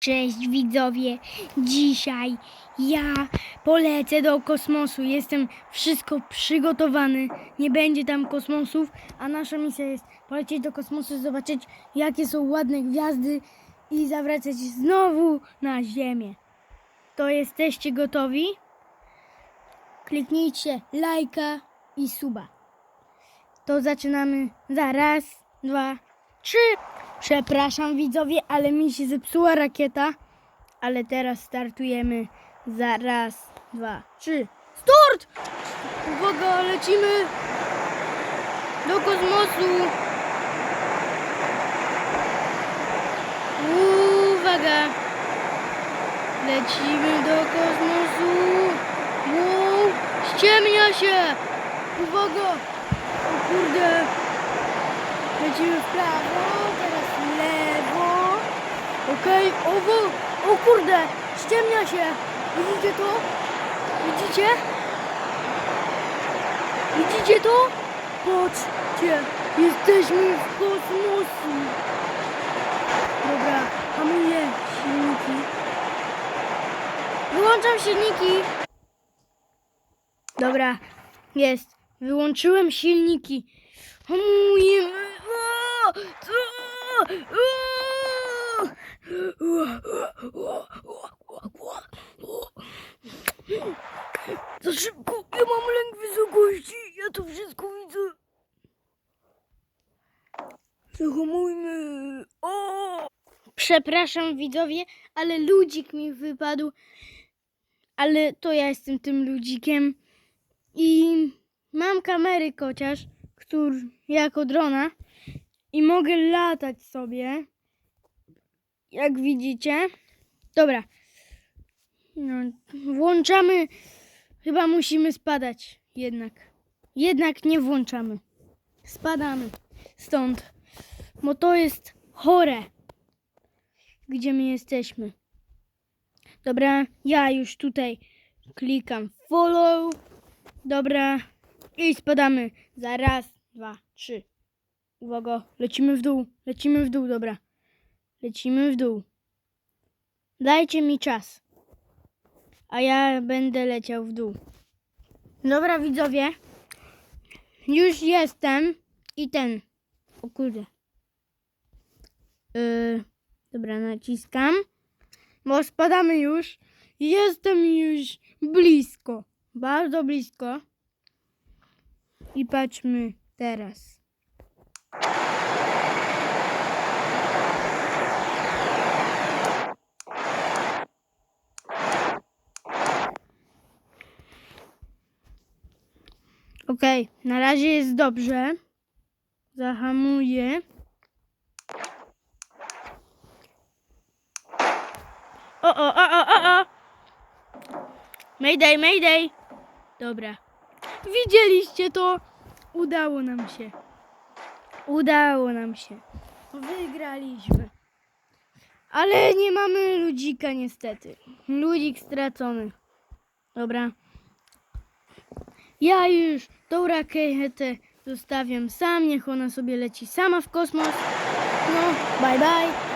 Cześć widzowie, dzisiaj ja polecę do kosmosu. Jestem wszystko przygotowany, nie będzie tam kosmosów, a nasza misja jest polecieć do kosmosu, zobaczyć jakie są ładne gwiazdy i zawracać znowu na Ziemię. To jesteście gotowi? Kliknijcie lajka i suba. To zaczynamy za raz, dwa, trzy. Przepraszam widzowie, ale mi się zepsuła rakieta. Ale teraz startujemy za raz, dwa, trzy. Start! Uwaga, lecimy do kosmosu. Uwaga! Lecimy do kosmosu. Wow, ściemnia się! Uwaga! O kurde! Lecimy w prawo, lewo. Okej, owo, o kurde, ściemnia się. Widzicie to? Widzicie? Widzicie to? Patrzcie, jesteśmy w kosmosie. Dobra, hamuję silniki. Wyłączam silniki. Dobra, jest. Wyłączyłem silniki. O, co? Za szybko, ja mam lęk wysokości, ja to wszystko widzę. Zahamujmy. O! Przepraszam widzowie, ale ludzik mi wypadł. Ale to ja jestem tym ludzikiem. I mam kamery chociaż, który jako drona i mogę latać sobie. Jak widzicie. Dobra. No, włączamy. Chyba musimy spadać jednak. Jednak nie włączamy. Spadamy stąd. Bo to jest chore. Gdzie my jesteśmy. Dobra, ja już tutaj klikam follow. Dobra. I spadamy za raz, dwa, trzy. Uwaga, lecimy w dół, lecimy w dół, dobra. Lecimy w dół. Dajcie mi czas. A ja będę leciał w dół. Dobra, widzowie. Już jestem. I ten. O kurde. Yy, dobra, naciskam. Bo spadamy już. Jestem już blisko. Bardzo blisko. I patrzmy teraz. Okej, na razie jest dobrze. Zahamuję. O, o, o, o, o, o! Mayday, mayday! Dobra. Widzieliście to? Udało nam się. Udało nam się. Wygraliśmy. Ale nie mamy ludzika niestety. Ludzik stracony. Dobra. Ja już tą rakietę zostawiam sam. Niech ona sobie leci sama w kosmos. No, bye bye.